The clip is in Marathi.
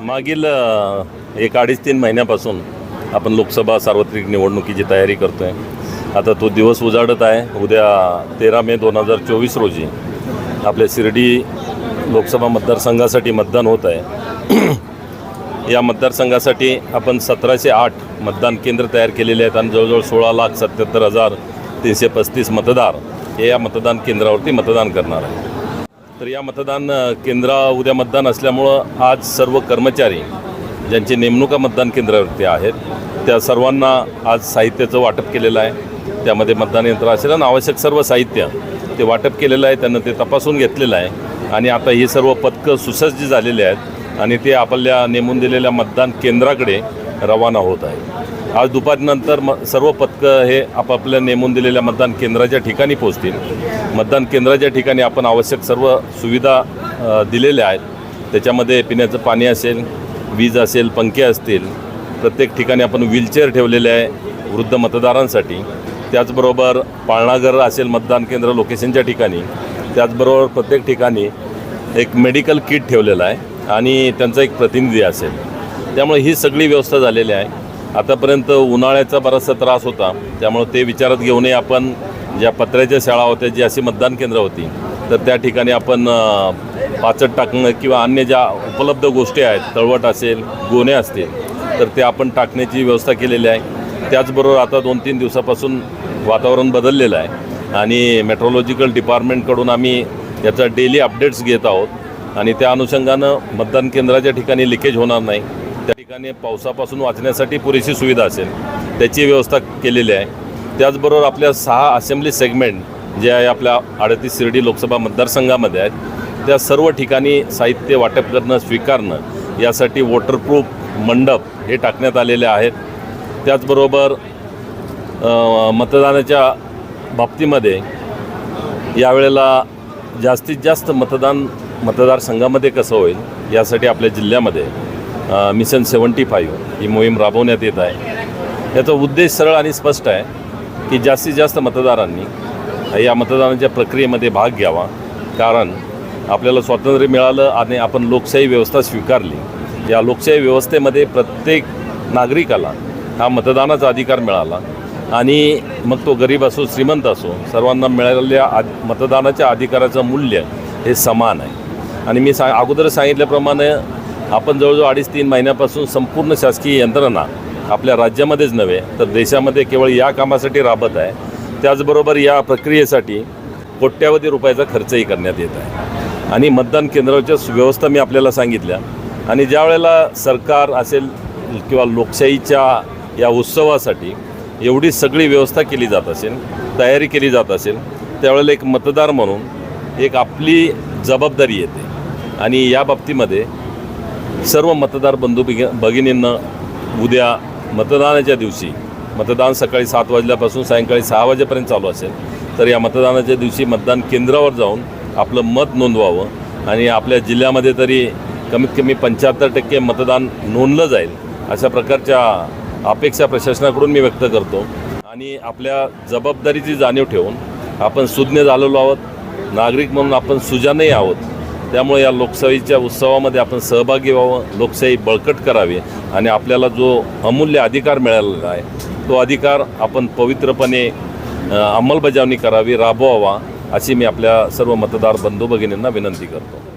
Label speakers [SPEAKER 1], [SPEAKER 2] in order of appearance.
[SPEAKER 1] मागील एक अडीच तीन महिन्यापासून आपण लोकसभा सार्वत्रिक निवडणुकीची तयारी करतो आहे आता तो दिवस उजाडत आहे. उद्या तेरा मे दोन हजार चोवीस रोजी आपल्या शिर्डी लोकसभा मतदारसंघासाठी मतदान होत आहे. या मतदारसंघासाठी आपण सतराशे आठ मतदान केंद्र तयार केलेले आहेत आणि जवळजवळ सोळा लाख सत्याहत्तर हजार तीनशे पस्तीस मतदार हे या मतदान केंद्रावरती मतदान करणार आहे तर या मतदान केंद्रा उद्या मतदान असल्यामुळं आज सर्व कर्मचारी ज्यांची नेमणुका मतदान केंद्रावरती आहेत त्या सर्वांना आज साहित्याचं वाटप केलेलं आहे. त्यामध्ये मतदान यंत्र असेल आणि आवश्यक सर्व साहित्य ते वाटप केलेलं आहे त्यांना ते तपासून घेतलेलं आहे. आणि आता ही सर्व पथकं सुसज्ज झालेली आहेत आणि ते आपल्या नेमून दिलेल्या मतदान केंद्राकडे रवाना होत आहे. आज दुपारनंतर म सर्व पथकं हे आपापल्या नेमून दिलेल्या मतदान केंद्राच्या ठिकाणी पोहोचतील. मतदान केंद्राच्या ठिकाणी आपण आवश्यक सर्व सुविधा दिलेल्या आहेत. त्याच्यामध्ये पिण्याचं पाणी असेल वीज असेल पंखे असतील प्रत्येक ठिकाणी आपण व्हीलचेअर ठेवलेले आहे वृद्ध मतदारांसाठी. त्याचबरोबर पाळणाघर असेल मतदान केंद्र लोकेशनच्या ठिकाणी. त्याचबरोबर प्रत्येक ठिकाणी एक मेडिकल किट ठेवलेलं आहे आणि त्यांचा एक प्रतिनिधी असेल. त्यामुळे ही सगळी व्यवस्था झालेली आहे. आतापर्यंत उन्हाळ्याचा बराचसा त्रास होता. त्यामुळे ते विचारात घेऊनही आपण ज्या पत्र्याच्या शाळा होत्या जी अशी मतदान केंद्र होती तर त्या ठिकाणी आपण पाचट टाकणं किंवा अन्य ज्या उपलब्ध गोष्टी आहेत तळवट असेल गोणे असतील तर ते आपण टाकण्याची व्यवस्था केलेली आहे. त्याचबरोबर आता दोन तीन दिवसापासून वातावरण बदललेलं आहे आणि मेट्रोलॉजिकल डिपार्टमेंटकडून आम्ही याचा डेली अपडेट्स घेत आहोत आणि त्या अनुषंगानं मतदान केंद्राच्या ठिकाणी लिकेज होणार नाही. ठिकाणी पावसापासून वाचण्यासाठी पुरेशी सुविधा असेल त्याची व्यवस्था केलेली आहे. त्याचबरोबर आपल्या सहा असेंब्ली सेगमेंट जे आहे आपल्या अडतीस शिर्डी लोकसभा मतदारसंघामध्ये आहेत त्या सर्व ठिकाणी साहित्य वाटप करणं स्वीकारणं यासाठी वॉटरप्रूफ मंडप हे टाकण्यात आलेले आहेत. त्याचबरोबर मतदानाच्या बाबतीमध्ये यावेळेला जास्तीत जास्त मतदान मतदारसंघामध्ये कसं होईल यासाठी आपल्या जिल्ह्यामध्ये मिशन सेवन्टी फाईव्ह ही मोहीम राबवण्यात येत आहे. याचा उद्देश सरळ आणि स्पष्ट आहे की जास्तीत जास्त मतदारांनी या मतदानाच्या प्रक्रियेमध्ये भाग घ्यावा. कारण आपल्याला स्वातंत्र्य मिळालं आणि आपण लोकशाही व्यवस्था स्वीकारली. या लोकशाही व्यवस्थेमध्ये प्रत्येक नागरिकाला हा मतदानाचा अधिकार मिळाला आणि मग तो गरीब असो श्रीमंत असो सर्वांना मिळालेल्या आ मतदानाच्या अधिकाराचं मूल्य हे समान आहे. आणि मी सा अगोदर सांगितल्याप्रमाणे आपण जवळजवळ अडीच तीन महिन्यापासून संपूर्ण शासकीय यंत्रणा आपल्या राज्यामध्येच नव्हे तर देशामध्ये केवळ या कामासाठी राबत आहे. त्याचबरोबर या प्रक्रियेसाठी कोट्यावधी रुपयाचा खर्चही करण्यात येत आहे. आणि मतदान केंद्राच्या व्यवस्था मी आपल्याला सांगितल्या. आणि ज्या वेळेला सरकार असेल किंवा लोकशाहीच्या या उत्सवासाठी एवढी सगळी व्यवस्था केली जात असेल तयारी केली जात असेल त्यावेळेला एक मतदार म्हणून एक आपली जबाबदारी येते. आणि या बाबतीमध्ये सर्व मतदार बंधू बिग भगिनींना उद्या मतदानाच्या दिवशी मतदान सकाळी सात वाजल्यापासून सायंकाळी सहा वाजेपर्यंत चालू असेल तर या मतदानाच्या दिवशी मतदान केंद्रावर जाऊन आपलं मत नोंदवावं आणि आपल्या जिल्ह्यामध्ये तरी कमीत कमी पंच्याहत्तर टक्के मतदान नोंदलं जाईल अशा प्रकारच्या अपेक्षा प्रशासनाकडून मी व्यक्त करतो. आणि आपल्या जबाबदारीची जाणीव ठेवून आपण सुज्ञ झालेलो आहोत नागरिक म्हणून आपण सुजानही आहोत. त्यामुळे या लोकशाहीच्या उत्सवामध्ये आपण सहभागी व्हावं लोकशाही बळकट करावी आणि आपल्याला जो अमूल्य अधिकार मिळालेला आहे तो अधिकार आपण पवित्रपणे अंमलबजावणी करावी राबवावा अशी मी आपल्या सर्व मतदार बंधू भगिनींना विनंती करतो.